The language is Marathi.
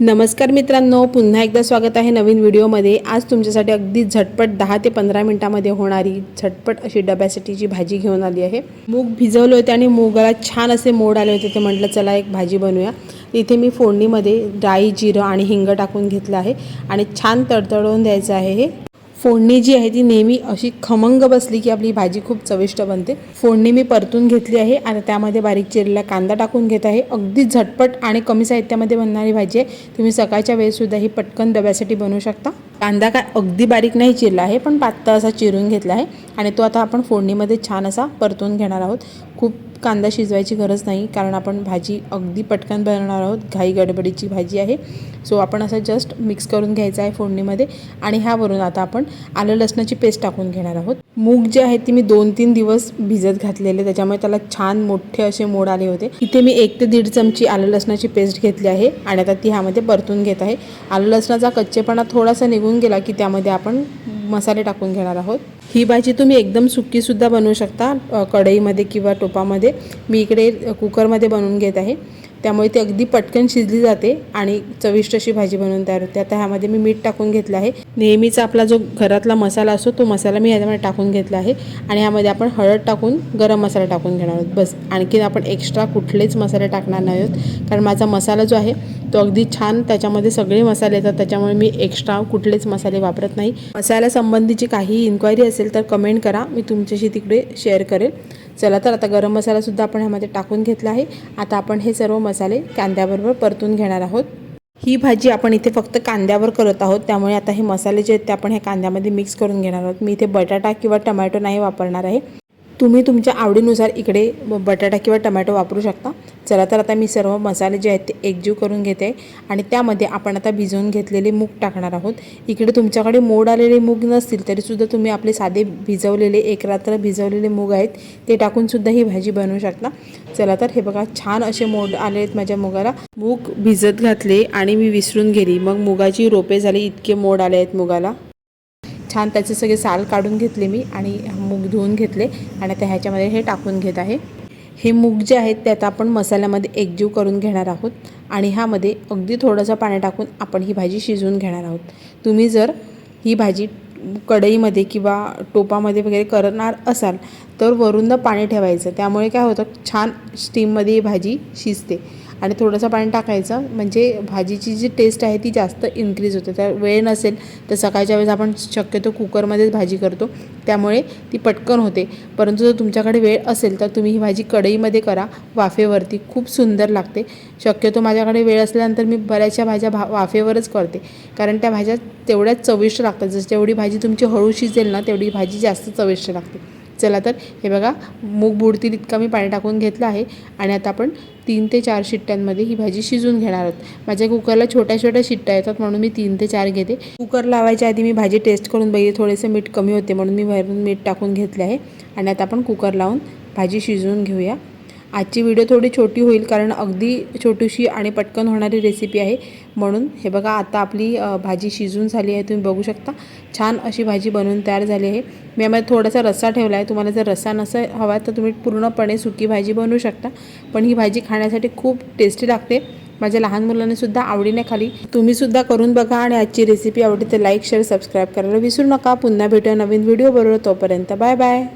नमस्कार मित्रांनो पुन्हा एकदा स्वागत आहे नवीन व्हिडिओमध्ये. आज तुमच्यासाठी अगदी झटपट दहा ते पंधरा मिनिटामध्ये होणारी झटपट अशी डब्यासाठीची भाजी घेऊन आली आहे. मूग भिजवले होते आणि मुगाला छान असे मोड आले होते. ते म्हटलं चला एक भाजी बनवूया. इथे मी फोडणीमध्ये डाळी जिरं आणि हिंग टाकून घेतलं आहे आणि छान तडतडवून द्यायचं आहे हे. फोडणी जी आहे ती नेहमी अशी खमंग बसली की आपली भाजी खूप चविष्ट बनते. फोडणी मी परतून घेतली आहे आणि त्यामध्ये बारीक चिरलेला कांदा टाकून घेत आहे. अगदी झटपट आणि कमी साहित्यामध्ये बनणारी भाजी आहे. तुम्ही सकाळच्या वेळेसुद्धा ही पटकन डब्यासाठी बनवू शकता. कांदा काय अगदी बारीक नाही चिरला आहे पण पातळ असा चिरून घेतला आहे. आणि तो आता आपण फोडणीमध्ये छान असा परतून घेणार आहोत. खूप कांदा शिजवायची गरज नाही कारण आपण भाजी अगदी पटकन बनवणार आहोत. घाई गडबडीची भाजी आहे. सो आपण असं जस्ट मिक्स करून घ्यायचं आहे फोडणीमध्ये. आणि ह्यावरून आता आपण आलं लसणाची पेस्ट टाकून घेणार आहोत. मूग जे आहे ती मी दोन तीन दिवस भिजत घातलेले. त्याच्यामुळे त्याला छान मोठे असे मोड आले होते. इथे मी एक ते दीड चमची आलं लसणाची पेस्ट घेतली आहे आणि आता ती ह्यामध्ये परतून घेत आहे. आलं लसणाचा कच्चेपणा थोडासा निघून गेला की त्यामध्ये आपण मसाले टाकून घेणार आहोत. ही भाजी तुम्ही एकदम सुक्कीसुद्धा बनवू शकता कढईमध्ये किंवा टोपामध्ये. मी इकडे कुकरमध्ये बनवून घेत आहे. त्यामुळे ती अगदी पटकन शिजली जाते आणि चविष्ट अशी भाजी बनवून तयार होते. आता ह्यामध्ये मी मीठ टाकून घेतलं आहे. नेहमीचा आपला जो घरातला मसाला असतो तो मसाला मी ह्याच्यामध्ये टाकून घेतला आहे. आणि ह्यामध्ये आपण हळद टाकून गरम मसाला टाकून घेणार आहोत. बस आणखीन आपण एक्स्ट्रा कुठलेच मसाले टाकणार नाही आहोत. कारण माझा मसाला जो आहे तो अगदी छान त्याच्यामध्ये सगळे मसाले येतात. त्याच्यामुळे मी एक्स्ट्रा कुठलेच मसाले वापरत नाही. मसाल्यासंबंधीची काही इन्क्वायरी असेल तर कमेंट करा. मी तुमच्याशी तिकडे शेअर करेल. चला तर आता गरम मसालासुद्धा आपण ह्यामध्ये टाकून घेतला आहे. आता आपण हे सर्व मसाले कांद्याबरोबर परतून घेणार आहोत. ही भाजी आपण इथे फक्त कांद्यावर करत आहोत. त्यामुळे आता हे मसाले जे आहेत ते आपण ह्या कांद्यामध्ये मिक्स करून घेणार आहोत. मी इथे बटाटा किंवा टमॅटो नाही वापरणार आहे. तुम्ही तुमच्या आवडीनुसार इकडे बटाटा किंवा टमॅटो वापरू शकता. चला तर आता मी सर्व मसाले जे आहेत ते एकजीव करून घेते. आणि त्यामध्ये आपण आता भिजवून घेतलेले मूग टाकणार आहोत. इकडे तुमच्याकडे मोड आलेले मूग नसतील तरीसुद्धा तुम्ही आपले साधे भिजवलेले एक रात्र भिजवलेले मूग आहेत ते टाकूनसुद्धा ही भाजी बनवू शकता. चला तर हे बघा छान असे मोड आले आहेत माझ्या मुगाला. मूग भिजत घातले आणि मी विसरून गेली. मग मुगाची रोपे झाली इतके मोड आले आहेत मुगाला. छान त्याचे सगळे साल काढून घेतले मी आणि मूग धुवून घेतले आणि आता ह्याच्यामध्ये हे टाकून घेत आहे. हे मूग जे आहेत ते आता आपण मसाल्यामध्ये एकजीव करून घेणार आहोत आणि ह्यामध्ये अगदी थोडंसं पाणी टाकून आपण ही भाजी शिजवून घेणार आहोत. तुम्ही जर ही भाजी कढईमध्ये किंवा टोपामध्ये वगैरे करणार असाल तर वरून पाणी ठेवायचं. त्यामुळे काय होतं छान स्टीममध्ये ही भाजी शिजते. आणि थोडंसं पाणी टाकायचं. म्हणजे भाजीची जी टेस्ट आहे ती जास्त इन्क्रीज होते. त्या वेळ नसेल तर सकाळच्या वेळेस आपण शक्यतो कुकरमध्येच भाजी करतो. त्यामुळे ती पटकन होते. परंतु जर तुमच्याकडे वेळ असेल तर तुम्ही ही भाजी कढईमध्ये करा. वाफेवरती खूप सुंदर लागते. शक्यतो माझ्याकडे वेळ असल्यानंतर मी बऱ्याचशा भाज्या भा वाफेवरच करते. कारण त्या भाज्या तेवढ्याच चविष्ट लागतात. जसं जेवढी भाजी तुमची हळू शिजेल ना तेवढी भाजी जास्त चविष्ट लागते. चला तर. हे बघा मूग बुडतील इतका मी पाणी टाकून घेतलं आहे आणि आता आपण तीन ते चार शिट्ट्यांमध्ये ही भाजी शिजून घेणार आहोत. माझ्या कुकरला छोट्या छोट्या शिट्ट्या येतात म्हणून मी तीन ते चार घेते. कुकर लावायच्या आधी मी भाजी टेस्ट करून बघितली. थोडेसे मीठ कमी होते म्हणून मी बाहेरून मीठ टाकून घेतले आहे. आणि आता आपण कुकर लावून भाजी शिजवून घेऊया. आजची व्हिडिओ थोडी छोटी होईल कारण अगदी छोटीशी आणि पटकन होणारी रेसिपी आहे. म्हणून हे बघा आता आपली भाजी शिजून झाली आहे. तुम्ही बघू शकता. छान अशी भाजी बनवून तयार झाली आहे. मी यामध्ये थोडासा रस्सा ठेवला आहे तुम्हाला जर रस्सा नसा हवा तर तुम्ही पूर्णपणे सुकी भाजी बनवू शकता. पण ही भाजी खाण्यासाठी खूप टेस्टी लागते. माझ्या लहान मुलांनीसुद्धा आवडीने खाली. तुम्हीसुद्धा करून बघा आणि आजची रेसिपी आवडली तर लाईक शेअर सबस्क्राईब करायला विसरू नका. पुन्हा भेटूया नवीन व्हिडिओ बरोबर. तोपर्यंत बाय बाय